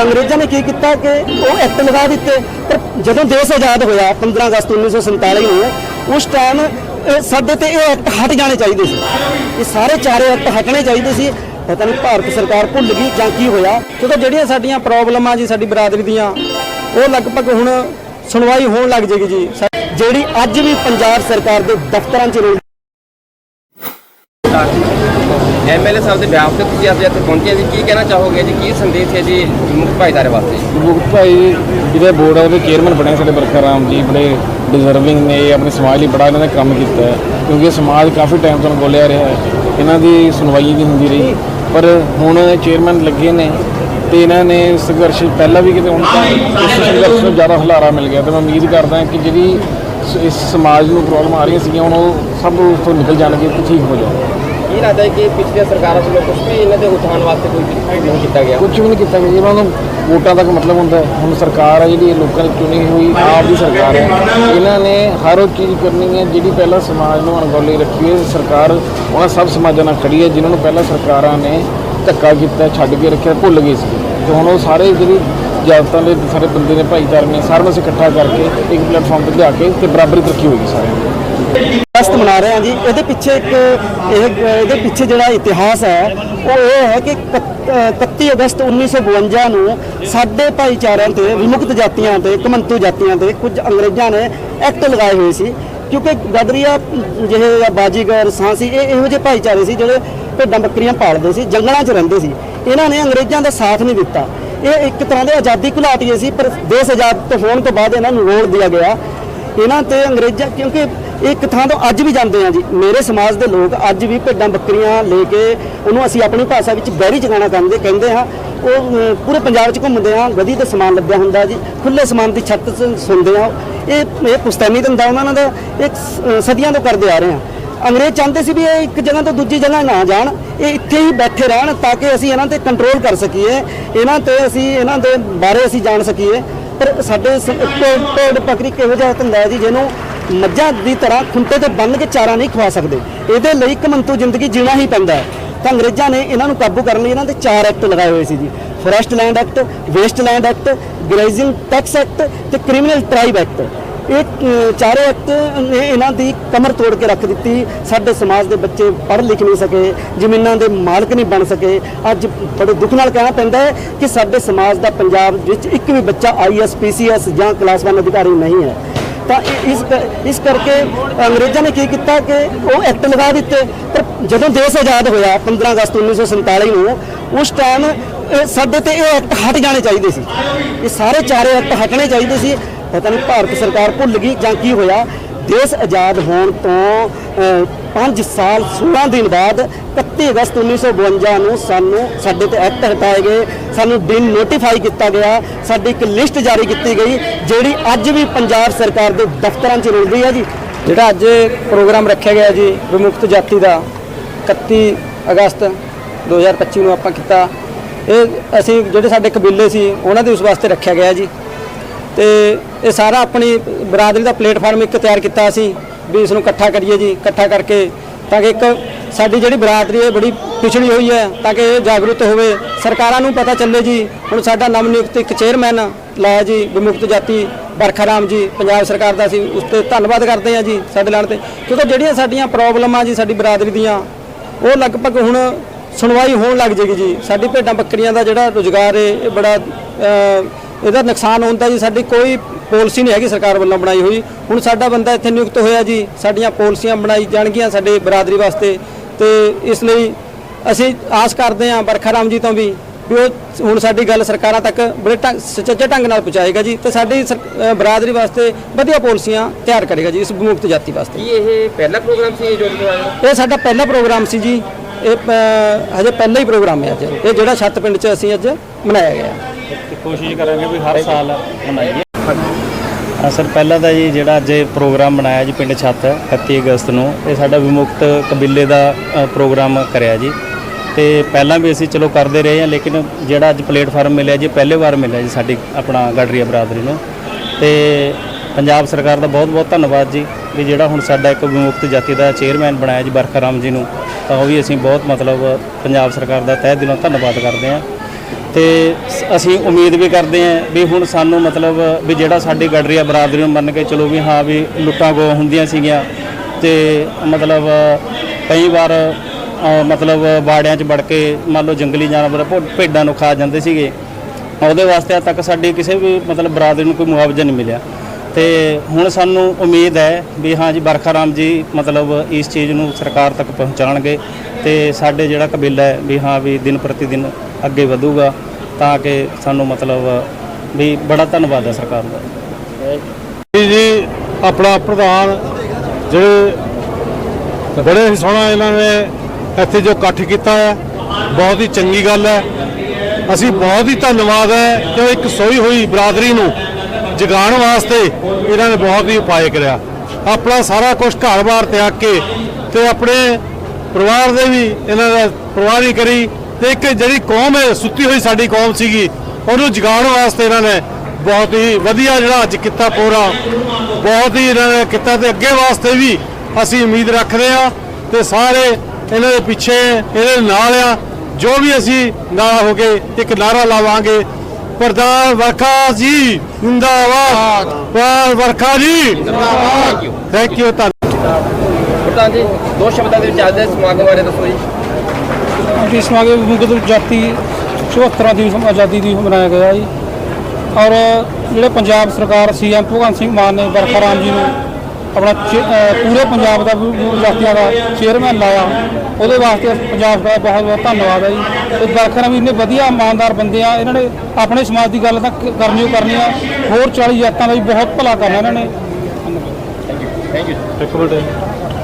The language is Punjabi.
ਅੰਗਰੇਜ਼ਾਂ ਨੇ ਕੀ ਕੀਤਾ ਕਿ ਉਹ ਐਕਟ ਲਗਾ ਦਿੱਤੇ, ਪਰ ਜਦੋਂ ਦੇਸ਼ ਆਜ਼ਾਦ ਹੋਇਆ 15 ਅਗਸਤ 1947 ਨੂੰ, ਉਸ ਟਾਈਮ ਸਾਡੇ ਤੇ ਇਹ ਐਕਟ ਹਟ ਜਾਣੇ ਚਾਹੀਦੇ ਸੀ। ਇਹ ਸਾਰੇ ਚਾਰੇ ਐਕਟ ਹਟਣੇ ਚਾਹੀਦੇ ਸੀ। ਪਤਾ ਨਹੀਂ ਭਾਰਤ ਸਰਕਾਰ ਭੁੱਲ ਗਈ ਜਾਂ ਕੀ ਹੋਇਆ। ਕਿਉਂਕਿ ਜਿਹੜੀਆਂ ਸਾਡੀਆਂ ਪ੍ਰੋਬਲਮਾਂ ਜੀ, ਸਾਡੀ ਬਰਾਦਰੀ ਦੀਆਂ, ਉਹ ਲਗਭਗ ਹੁਣ ਸੁਣਵਾਈ ਹੋਣ ਲੱਗ ਜੇਗੀ ਜੀ। ਜਿਹੜੀ ਅੱਜ ਵੀ ਪੰਜਾਬ ਸਰਕਾਰ ਦੇ ਦਫ਼ਤਰਾਂ 'ਚ ਰੋਲ ਐਮਐਲਏ ਸਾਹਿਬ ਦੇ ਬਿਆਨ ਤੇ ਤੁਸੀਂ ਅੱਜ ਇੱਥੇ ਪਹੁੰਚੇ ਜੀ। ਕੀ ਕਹਿਣਾ ਚਾਹੋਗੇ ਜੀ? ਕੀ ਸੰਦੇਸ਼ ਹੈ ਜੀ ਮੁੱਖ ਭਾਈਦਾਰੇ ਵਾਸਤੇ? ਗੁਰਮੁਖ ਭਾਈ ਜਿਹੜੇ ਬੋਰਡ ਆ ਉਹਦੇ ਚੇਅਰਮੈਨ ਬਣੇ ਸਾਡੇ ਬਰਖਾ ਰਾਮ ਜੀ ਬੜੇ ਡਿਜ਼ਰਵਿੰਗ ਨੇ ਇਹ ਆਪਣੇ ਸਮਾਜ ਲਈ ਬੜਾ ਇਹਨਾਂ ਨੇ ਕੰਮ ਕੀਤਾ ਹੈ। ਕਿਉਂਕਿ ਇਹ ਸਮਾਜ ਕਾਫੀ ਟਾਈਮ ਤੋਂ ਬੋਲਿਆ ਰਿਹਾ ਹੈ। ਇਹਨਾਂ ਦੀ ਸੁਣਵਾਈ ਨਹੀਂ ਹੁੰਦੀ ਰਹੀ। ਪਰ ਹੁਣ ਚੇਅਰਮੈਨ ਲੱਗੇ ਨੇ ਤੇ ਇਹਨਾਂ ਨੇ ਸੰਘਰਸ਼ ਪਹਿਲਾਂ ਵੀ ਕਿਤੇ ਹੁਣ ਤਾਂ ਇਸ ਸੰਘਰਸ਼ ਨੂੰ ਜ਼ਿਆਦਾ ਹੁਲਾਰਾ ਮਿਲ ਗਿਆ। ਤੇ ਮੈਂ ਉਮੀਦ ਕਰਦਾ ਹਾਂ ਕਿ ਜਿਹੜੀ ਇਸ ਸਮਾਜ ਨੂੰ ਪ੍ਰੋਬਲਮ ਆ ਰਹੀਆਂ ਸੀਗੀਆਂ ਹੁਣ ਉਹ ਸਭ ਉਸ ਤੋਂ ਨਿਕਲ ਜਾਣਗੇ ਤੇ ਠੀਕ ਹੋ ਜਾਣਗੇ। ਕੀ ਲੱਗਦਾ ਹੈ ਕਿ ਪਿਛਲੀਆਂ ਸਰਕਾਰਾਂ ਵੱਲੋਂ ਕੁਝ ਵੀ ਇਹਨਾਂ ਦੇ ਉਠਾਉਣ ਵਾਸਤੇ ਕੋਈ ਨਹੀਂ ਕੀਤਾ ਗਿਆ। ਕੁਝ ਵੀ ਨਹੀਂ ਕੀਤਾ ਗਿਆ। ਜੀ ਉਹਨਾਂ ਨੂੰ ਵੋਟਾਂ ਤੱਕ ਮਤਲਬ ਹੁੰਦਾ ਹੁਣ ਸਰਕਾਰ ਹੈ ਜਿਹੜੀ ਲੋਕਾਂ ਨੇ ਚੁਣੀ ਹੋਈ ਆਪ ਦੀ ਸਰਕਾਰ ਹੈ। ਇਹਨਾਂ ਨੇ ਹਰ ਉਹ ਚੀਜ਼ ਕਰਨੀ ਹੈ। ਜਿਹੜੀ ਪਹਿਲਾਂ ਸਮਾਜ ਨੂੰ ਅਣਗੌਲੀ ਰੱਖੀ ਹੈ, ਸਰਕਾਰ ਉਹਨਾਂ ਸਭ ਸਮਾਜਾਂ ਨਾਲ ਖੜੀ ਹੈ। ਜਿਨ੍ਹਾਂ ਨੂੰ ਪਹਿਲਾਂ ਸਰਕਾਰਾਂ ਨੇ ਧੱਕਾ ਕੀਤਾ, ਛੱਡ ਕੇ ਰੱਖਿਆ, ਭੁੱਲ ਗਏ ਸੀ। ਤੇ ਹੁਣ ਉਹ ਸਾਰੇ ਜਿਹੜੀ ਜਾਤਾਂ ਦੇ, ਸਾਰੇ ਬੰਦੇ ਨੇ, ਭਾਈਚਾਰੇ ਨੇ, ਸਾਰਿਆਂ ਨੂੰ ਅਸੀਂ ਇਕੱਠਾ ਕਰਕੇ ਇੱਕ ਪਲੇਟਫਾਰਮ ਤੇ ਲਿਆ ਕੇ ਤੇ ਬਰਾਬਰੀ ਰੱਖੀ ਹੋਈ ਸਾਰਿਆਂ ਦੀ। ਅਗਸਤ ਮਨਾ ਰਹੇ ਹਾਂ ਜੀ। ਇਹਦੇ ਪਿੱਛੇ ਇੱਕ, ਇਹ, ਇਹਦੇ ਪਿੱਛੇ ਜਿਹੜਾ ਇਤਿਹਾਸ ਹੈ, ਉਹ ਇਹ ਹੈ ਕਿ ਇਕੱਤ- ਅਹ 31 ਅਗਸਤ 1952 ਨੂੰ ਸਾਡੇ ਭਾਈਚਾਰਿਆਂ ਤੇ, ਵਿਮੁਕਤ ਜਾਤੀਆਂ ਤੇ ਕਮੰਤੂ ਜਾਤੀਆਂ ਤੇ ਕੁਝ ਅੰਗਰੇਜ਼ਾਂ ਨੇ ਐਕਟ ਲਗਾਏ ਹੋਏ ਸੀ। ਕਿਉਂਕਿ ਗਦਰੀਆ, ਜਿਹੇ ਜਾਂ ਬਾਜੀਗਰ, ਸਾਂਸੀ, ਇਹ ਇਹੋ ਜਿਹੇ ਭਾਈਚਾਰੇ ਸੀ ਜਿਹੜੇ ਭੇਡਾਂ ਬੱਕਰੀਆਂ ਪਾਲਦੇ ਸੀ, ਜੰਗਲਾਂ 'ਚ ਰਹਿੰਦੇ ਸੀ। ਇਹਨਾਂ ਨੇ ਅੰਗਰੇਜ਼ਾਂ ਦਾ ਸਾਥ ਨਹੀਂ ਦਿੱਤਾ। ਇਹ ਇੱਕ ਤਰ੍ਹਾਂ ਦੇ ਆਜ਼ਾਦੀ ਘੁਲਾਟੀਏ ਸੀ, ਪਰ ਦੇਸ਼ ਆਜ਼ਾਦ ਤੋਂ ਹੋਣ ਤੋਂ ਬਾਅਦ ਇਹਨਾਂ ਨੂੰ ਰੋਲ ਦਿਆ ਗਿਆ। ਇਹਨਾਂ ਤੇ ਅੰਗਰੇਜ਼ਾਂ, ਕਿਉਂਕਿ ਇੱਕ ਥਾਂ ਤੋਂ ਅੱਜ ਵੀ ਜਾਂਦੇ ਆ ਜੀ। ਮੇਰੇ ਸਮਾਜ ਦੇ ਲੋਕ ਅੱਜ ਵੀ ਭੇਡਾਂ ਬੱਕਰੀਆਂ ਲੈ ਕੇ ਉਹਨੂੰ ਅਸੀਂ ਆਪਣੀ ਭਾਸ਼ਾ ਵਿੱਚ ਬੈਰੀ ਚਗਾਣਾ ਕਹਿੰਦੇ ਕਹਿੰਦੇ ਹਾਂ। ਉਹ ਪੂਰੇ ਪੰਜਾਬ 'ਚ ਘੁੰਮਦੇ ਆ ਗਦੀ ਤੇ ਸਮਾਨ ਲੱਗਿਆ ਹੁੰਦਾ ਜੀ। ਖੁੱਲੇ ਸਮਾਨ ਦੀ ਛੱਤ 'ਚ ਸੁਣਦੇ ਆ। ਇਹ ਇਹ ਪੁਸਤੈਨੀ ਧੰਦਾ ਉਹਨਾਂ ਦਾ ਇੱਕ ਸਦੀਆਂ ਤੋਂ ਕਰਦੇ ਆ ਰਹੇ ਆ। ਅੰਗਰੇਜ਼ ਚਾਹੁੰਦੇ ਸੀ ਵੀ ਇਹ ਇੱਕ ਜਗ੍ਹਾ ਤੋਂ ਦੂਜੀ ਜਗ੍ਹਾ ਨਾ ਜਾਣ। ਇਹ ਇੱਥੇ ਹੀ ਬੈਠੇ ਰਹਿਣ ਤਾਂ ਕਿ ਅਸੀਂ ਇਹਨਾਂ ਤੇ ਕੰਟਰੋਲ ਕਰ ਸਕੀਏ। ਇਹਨਾਂ ਤੇ ਅਸੀਂ, ਇਹਨਾਂ ਦੇ ਬਾਰੇ ਅਸੀਂ ਜਾਣ ਸਕੀਏ। ਪਰ ਸਾਡੇ ਟੋਡ ਪਕਰੀ ਕਿਹੋ ਜਿਹਾ ਧੰਦਾ ਹੈ ਜੀ, ਜਿਹਨੂੰ ਮੱਝਾਂ ਦੀ ਤਰ੍ਹਾਂ ਖੁੰਟੇ ਤੇ ਬੰਨ ਕੇ ਚਾਰਾ ਨਹੀਂ ਖਵਾ ਸਕਦੇ। ਇਹਦੇ ਲਈ ਕਮੰਤੂ ਜ਼ਿੰਦਗੀ ਜੀਣਾ ਹੀ ਪੈਂਦਾ ਹੈ। ਤਾਂ ਅੰਗਰੇਜ਼ਾਂ ਨੇ ਇਹਨਾਂ ਨੂੰ ਕਾਬੂ ਕਰਨ ਲਈ ਇਹਨਾਂ ਦੇ ਚਾਰ ਐਕਟ ਲਗਾਏ ਹੋਏ ਸੀ ਜੀ। Forest land act waste land act grazing tax act ਤੇ ਕ੍ਰਿਮੀਨਲ ਟ੍ਰਾਈਬ ਐਕਟ ਇਹ ਚਾਰੇ ਐਕਟ ਨੇ ਇਹਨਾਂ ਦੀ ਕਮਰ ਤੋੜ ਕੇ ਰੱਖ ਦਿੱਤੀ। ਸਾਡੇ ਸਮਾਜ ਦੇ ਬੱਚੇ ਪੜ੍ਹ ਲਿਖ ਨਹੀਂ ਸਕੇ, ਜ਼ਮੀਨਾਂ ਦੇ ਮਾਲਕ ਨਹੀਂ ਬਣ ਸਕੇ। ਅੱਜ ਬੜੇ ਦੁੱਖ ਨਾਲ ਕਹਿਣਾ ਪੈਂਦਾ ਹੈ ਕਿ ਸਾਡੇ ਸਮਾਜ ਦਾ ਪੰਜਾਬ ਵਿੱਚ ਇੱਕ ਵੀ ਬੱਚਾ ਆਈਐਸ ਪੀਸੀਐਸ ਜਾਂ ਕਲਾਸ 1 ਅਧਿਕਾਰੀ ਨਹੀਂ ਹੈ। ਤਾਂ ਇਸ ਕ- ਇਸ ਕਰਕੇ ਅੰਗਰੇਜ਼ਾਂ ਨੇ ਕੀ ਕੀਤਾ ਕਿ ਉਹ ਐਕਟ ਲਗਾ ਦਿੱਤੇ। ਪਰ ਜਦੋਂ ਦੇਸ਼ ਆਜ਼ਾਦ ਹੋਇਆ 15 ਅਗਸਤ 1947 ਨੂੰ, ਉਸ ਟਾਈਮ ਇਹ ਸਾਡੇ ਤੇ ਇਹ ਐਕਟ ਹਟ ਜਾਣੇ ਚਾਹੀਦੇ ਸੀ। ਇਹ ਸਾਰੇ ਚਾਰੇ ਐਕਟ ਹਟਣੇ ਚਾਹੀਦੇ ਸੀ। ਪਤਾ ਨਹੀਂ ਭਾਰਤ ਸਰਕਾਰ ਭੁੱਲ ਗਈ ਜਾਂ ਕੀ ਹੋਇਆ। ਦੇਸ਼ ਆਜ਼ਾਦ ਹੋਣ ਤੋਂ 5 ਸਾਲ 16 ਦਿਨ ਬਾਅਦ 31 ਅਗਸਤ 1952 ਨੂੰ ਸਾਨੂੰ ਸਾਡੇ ਤੇ ਐਕਟ ਹਟਾਏ ਗਏ, ਸਾਨੂੰ ਦਿਨ ਨੋਟੀਫਾਈ ਕੀਤਾ ਗਿਆ, ਸਾਡੀ ਇੱਕ ਲਿਸਟ ਜਾਰੀ ਕੀਤੀ ਗਈ, ਜਿਹੜੀ ਅੱਜ ਵੀ ਪੰਜਾਬ ਸਰਕਾਰ ਦੇ ਦਫ਼ਤਰਾਂ 'ਚ ਰੁਲਦੀ ਹੈ ਜੀ। ਜਿਹੜਾ ਅੱਜ ਪ੍ਰੋਗਰਾਮ ਰੱਖਿਆ ਗਿਆ ਜੀ, ਵਿਮੁਕਤ ਜਾਤੀ ਦਾ 31 ਅਗਸਤ 2025 ਨੂੰ ਆਪਾਂ ਕੀਤਾ। ਇਹ ਅਸੀਂ, ਜਿਹੜੇ ਸਾਡੇ ਕਬੀਲੇ ਸੀ, ਉਹਨਾਂ ਦੇ ਉਸ ਵਾਸਤੇ ਰੱਖਿਆ ਗਿਆ ਜੀ। ਤੇ ਇਹ ਸਾਰਾ ਆਪਣੀ ਬਰਾਦਰੀ ਦਾ ਪਲੇਟਫਾਰਮ ਇੱਕ ਤਿਆਰ ਕੀਤਾ ਸੀ ਵੀ ਇਸ ਨੂੰ ਇਕੱਠਾ ਕਰੀਏ ਜੀ, ਇਕੱਠਾ ਕਰਕੇ ਤਾਂ ਕਿ ਇੱਕ ਸਾਡੀ ਜਿਹੜੀ ਬਰਾਦਰੀ ਹੈ ਬੜੀ ਪਿਛੜੀ ਹੋਈ ਹੈ ਤਾਂ ਕਿ ਇਹ ਜਾਗਰੂਕ ਹੋਵੇ। ਸਰਕਾਰਾਂ ਨੂੰ ਪਤਾ ਚੱਲੇ ਜੀ, ਹੁਣ ਸਾਡਾ ਨਵ ਨਿਯੁਕਤ ਇੱਕ ਚੇਅਰਮੈਨ ਲਾਇਆ ਜੀ, ਵਿਮੁਕਤ ਜਾਤੀ ਬਰਖਾ ਰਾਮ ਜੀ, ਪੰਜਾਬ ਸਰਕਾਰ ਦਾ ਅਸੀਂ ਉਸ ਤੇ ਧੰਨਵਾਦ ਕਰਦੇ ਹਾਂ ਜੀ ਸਾਡੇ ਲੈਣ ਤੇ। ਕਿਉਂਕਿ ਜਿਹੜੀਆਂ ਸਾਡੀਆਂ ਪ੍ਰੋਬਲਮਾਂ ਜੀ ਸਾਡੀ ਬਰਾਦਰੀ ਦੀਆਂ, ਉਹ ਲਗਭਗ ਹੁਣ ਸੁਣਵਾਈ ਹੋਣ ਲੱਗ ਜੇਗੀ ਜੀ। ਸਾਡੀ ਭੇਡਾਂ ਬੱਕਰੀਆਂ ਦਾ ਜਿਹੜਾ ਰੁਜ਼ਗਾਰ ਹੈ, ਇਹ ਬੜਾ ਇਹਦਾ ਨੁਕਸਾਨ ਹੁੰਦਾ ਜੀ ਸਾਡੀ ਕੋਈ ਪਾਲਿਸੀ ਨਹੀਂ ਹੈਗੀ ਸਰਕਾਰ ਵੱਲੋਂ ਬਣਾਈ ਹੋਈ। ਹੁਣ ਸਾਡਾ ਬੰਦਾ ਇੱਥੇ ਨਿਯੁਕਤ ਹੋਇਆ ਜੀ ਸਾਡੀਆਂ ਪਾਲਿਸੀਆਂ ਬਣਾਈ ਜਾਣਗੀਆਂ ਸਾਡੇ ਬਰਾਦਰੀ ਵਾਸਤੇ। ਤੇ ਇਸ ਲਈ ਅਸੀਂ ਆਸ ਕਰਦੇ ਹਾਂ ਬਰਖਾ ਰਾਮ ਜੀ ਤੋਂ ਵੀ ਵੀ ਉਹ ਹੁਣ ਸਾਡੀ ਗੱਲ ਸਰਕਾਰਾਂ ਤੱਕ ਬੜੇ ਢੰਗ ਸੁਚੱਜੇ ਢੰਗ ਨਾਲ ਪਹੁੰਚਾਏਗਾ ਜੀ ਤੇ ਸਾਡੀ ਬਰਾਦਰੀ ਵਾਸਤੇ ਵਧੀਆ ਪਾਲਿਸੀਆਂ ਤਿਆਰ ਕਰੇਗਾ ਜੀ ਇਸ ਵਿਮੁਕਤ ਜਾਤੀ ਵਾਸਤੇ। ਕੀ ਇਹ ਪਹਿਲਾ ਪ੍ਰੋਗਰਾਮ ਸੀ ਜੋ ਇਹ ਸਾਡਾ ਪਹਿਲਾ ਪ੍ਰੋਗਰਾਮ ਸੀ ਜੀ। ਇਹ ਹਜੇ ਪਹਿਲਾ ਹੀ ਪ੍ਰੋਗਰਾਮ ਹੈ ਅੱਜ। ਇਹ ਜਿਹੜਾ ਛੱਤ ਪਿੰਡ 'ਚ ਅਸੀਂ ਅੱਜ ਮਨਾਇਆ ਗਿਆ। ਕੋਸ਼ਿਸ਼ ਕਰਾਂਗੇ ਵੀ ਹਰ ਸਾਲ ਮਨਾਈਏ। ਹਾਂ ਸਰ, ਪਹਿਲਾਂ ਤਾਂ ਜੀ ਜਿਹੜਾ ਅੱਜ ਇਹ ਪ੍ਰੋਗਰਾਮ ਬਣਾਇਆ ਜੀ ਪਿੰਡ ਛੱਤ 31 ਅਗਸਤ ਨੂੰ, ਇਹ ਸਾਡਾ ਵਿਮੁਕਤ ਕਬੀਲੇ ਦਾ ਪ੍ਰੋਗਰਾਮ ਕਰਿਆ ਜੀ। ਤੇ ਪਹਿਲਾਂ ਵੀ ਅਸੀਂ ਚਲੋ ਕਰਦੇ ਰਹੇ ਹਾਂ, ਲੇਕਿਨ ਜਿਹੜਾ ਅੱਜ ਪਲੇਟਫਾਰਮ ਮਿਲਿਆ ਜੀ, ਪਹਿਲੇ ਵਾਰ ਮਿਲਿਆ ਜੀ ਸਾਡੀ, ਆਪਣਾ ਗੜਰੀਆ ਬਰਾਦਰੀ ਨੂੰ। ਤੇ ਪੰਜਾਬ ਸਰਕਾਰ ਦਾ ਬਹੁਤ ਬਹੁਤ ਧੰਨਵਾਦ ਜੀ, ਵੀ ਜਿਹੜਾ ਹੁਣ ਸਾਡਾ ਇੱਕ ਵਿਮੁਕਤ ਜਾਤੀ ਦਾ ਚੇਅਰਮੈਨ ਬਣਾਇਆ ਜੀ ਬਰਖਾ ਰਾਮ ਜੀ ਨੂੰ, ਤਾਂ ਉਹ ਵੀ ਅਸੀਂ ਬਹੁਤ ਮਤਲਬ ਪੰਜਾਬ ਸਰਕਾਰ ਦਾ ਤਹਿ ਦਿਲੋਂ ਧੰਨਵਾਦ ਕਰਦੇ ਹਾਂ। ਤੇ ਅਸੀਂ ਉਮੀਦ ਵੀ ਕਰਦੇ ਹਾਂ ਵੀ ਹੁਣ ਸਾਨੂੰ ਮਤਲਬ ਵੀ ਜਿਹੜਾ ਸਾਡੀ ਗੜਰੀਆ ਬਰਾਦਰੀ ਨੂੰ ਮੰਨ ਕੇ ਚਲੋ ਵੀ ਹਾਂ ਵੀ ਲੁੱਟਾਂ ਗੋ ਹੁੰਦੀਆਂ ਸੀਗੀਆਂ ਤੇ ਮਤਲਬ ਕਈ ਵਾਰ ਮਤਲਬ ਬਾੜਿਆਂ 'ਚ ਵੜ ਕੇ ਮੰਨ ਲਓ ਜੰਗਲੀ ਜਾਨਵਰ ਭੋ- ਭੇਡਾਂ ਨੂੰ ਖਾ ਜਾਂਦੇ ਸੀਗੇ। ਉਹਦੇ ਵਾਸਤੇ ਤੱਕ ਸਾਡੀ ਕਿਸੇ ਵੀ ਮਤਲਬ ਬਰਾਦਰੀ ਨੂੰ ਕੋਈ ਮੁਆਵਜ਼ਾ ਨਹੀਂ ਮਿਲਿਆ। ਤੇ ਹੁਣ ਸਾਨੂੰ ਉਮੀਦ ਹੈ ਵੀ ਹਾਂ ਜੀ ਬਰਖਾ ਰਾਮ ਜੀ ਮਤਲਬ ਇਸ ਚੀਜ਼ ਨੂੰ ਸਰਕਾਰ ਤੱਕ ਪਹੁੰਚਾਉਣਗੇ। ਤੇ ਸਾਡੇ ਜਿਹੜਾ ਕਬੀਲਾ ਹੈ ਵੀ ਹਾਂ ਵੀ ਦਿਨ ਪ੍ਰਤੀ ਦਿਨ ਅੱਗੇ ਵਧੂਗਾ ਤਾਂ ਕਿ ਸਾਨੂੰ ਮਤਲਬ ਵੀ ਬੜਾ ਧੰਨਵਾਦ ਹੈ ਸਰਕਾਰ ਦਾ। ਜੀ ਜੀ, ਆਪਣਾ ਪ੍ਰਧਾਨ ਜਿਹੜੇ ਬੜੇ ਹੀ ਸੋਹਣਾ ਇਹਨਾਂ ਨੇ ਇੱਥੇ ਜੋ ਇਕੱਠ ਕੀਤਾ ਹੈ, ਬਹੁਤ ਹੀ ਚੰਗੀ ਗੱਲ ਹੈ। ਅਸੀਂ ਬਹੁਤ ਹੀ ਧੰਨਵਾਦ ਹੈ ਕਿ ਇੱਕ ਸੋਈ ਹੋਈ ਬਰਾਦਰੀ ਨੂੰ ਜਗਾਉਣ ਵਾਸਤੇ ਇਹਨਾਂ ਨੇ ਬਹੁਤ ਹੀ ਉਪਾਅ ਕਰਿਆ। ਆਪਣਾ ਸਾਰਾ ਕੁਝ ਘਰ-ਬਾਰ ਤਿਆਗ ਕੇ ਤੇ ਆਪਣੇ ਪਰਿਵਾਰ ਦੇ ਵੀ ਇਹਨਾਂ ਦਾ ਪਰਵਾਹ ਨਹੀਂ ਕਰੀ ਤੇ ਇੱਕ ਜਿਹੜੀ ਕੌਮ ਹੈ ਸੁੱਤੀ ਹੋਈ ਸਾਡੀ ਕੌਮ ਸੀਗੀ ਉਹਨੂੰ ਜਗਾਉਣ ਵਾਸਤੇ ਇਹਨਾਂ ਨੇ ਬਹੁਤ ਹੀ ਵਧੀਆ ਜਿਹੜਾ ਅੱਜ ਕੀਤਾ ਪੂਰਾ। ਬਹੁਤ ਹੀ ਇਹਨਾਂ ਨੇ ਕੀਤਾ ਤੇ ਅੱਗੇ ਵਾਸਤੇ ਵੀ ਅਸੀਂ ਉਮੀਦ ਰੱਖਦੇ ਆ ਤੇ ਸਾਰੇ ਇਹਨਾਂ ਦੇ ਪਿੱਛੇ ਇਹਦੇ ਨਾਲ ਆ ਜੋ ਵੀ ਅਸੀਂ ਨਾਲ ਹੋ ਕੇ ਇੱਕ ਨਾਰਾ ਲਾਵਾਂਗੇ। ਪ੍ਰਧਾਨ ਵਰਖਾ ਜੀ ਜਿੰਦਾਬਾਦ। ਪ੍ਰਧਾਨ ਵਰਖਾ ਜੀ। ਜਿੰਦਾਬਾਦ। ਥੈਂਕ ਯੂ ਧੰਨਵਾਦ ਪ੍ਰਧਾਨ ਜੀ ਦੋ ਸ਼ਬਦਾਂ ਦੇ ਵਿੱਚ ਅੱਜ ਦੇ ਸਮਾਗਮ ਬਾਰੇ ਦੱਸੋ ਜੀ। ਅੱਜ ਇਸ ਸਮਾਗਮ ਮੁਕਤ ਜਾਤੀ 74 ਦੀ ਆਜ਼ਾਦੀ ਦੀ ਮਨਾਇਆ ਗਿਆ ਜੀ। ਔਰ ਜਿਹੜੇ ਪੰਜਾਬ ਸਰਕਾਰ ਸੀਐਮ ਭਗਵੰਤ ਸਿੰਘ ਮਾਨ ਨੇ ਵਰਖਾ ਰਾਮ ਜੀ ਨੂੰ ਆਪਣਾ ਪੂਰੇ ਪੰਜਾਬ ਦਾ ਵੀ- ਵੀ ਜਾਤੀਆਂ ਦਾ ਚੇਅਰਮੈਨ ਲਾਇਆ ਉਹਦੇ ਵਾਸਤੇ ਪੰਜਾਬ ਦਾ ਬਹੁਤ ਬਹੁਤ ਧੰਨਵਾਦ ਹੈ ਜੀ। ਤੇ ਵਰਖਾ ਰਾਮ ਜੀ ਇੰਨੇ ਵਧੀਆ ਇਮਾਨਦਾਰ ਬੰਦੇ ਆ ਇਹਨਾਂ ਨੇ ਆਪਣੇ ਸਮਾਜ ਦੀ ਗੱਲ ਤਾਂ ਕਰਨੀ ਓ ਕਰਨੀ ਆ। ਹੋਰ 40 ਜਾਤਾਂ ਦਾ ਵੀ ਬਹੁਤ ਭਲਾ ਕਰਨਾ ਇਹਨਾਂ ਨੇ। ਥੈਂਕ ਯੂ ਇੱਕ ਮਿੰਟ।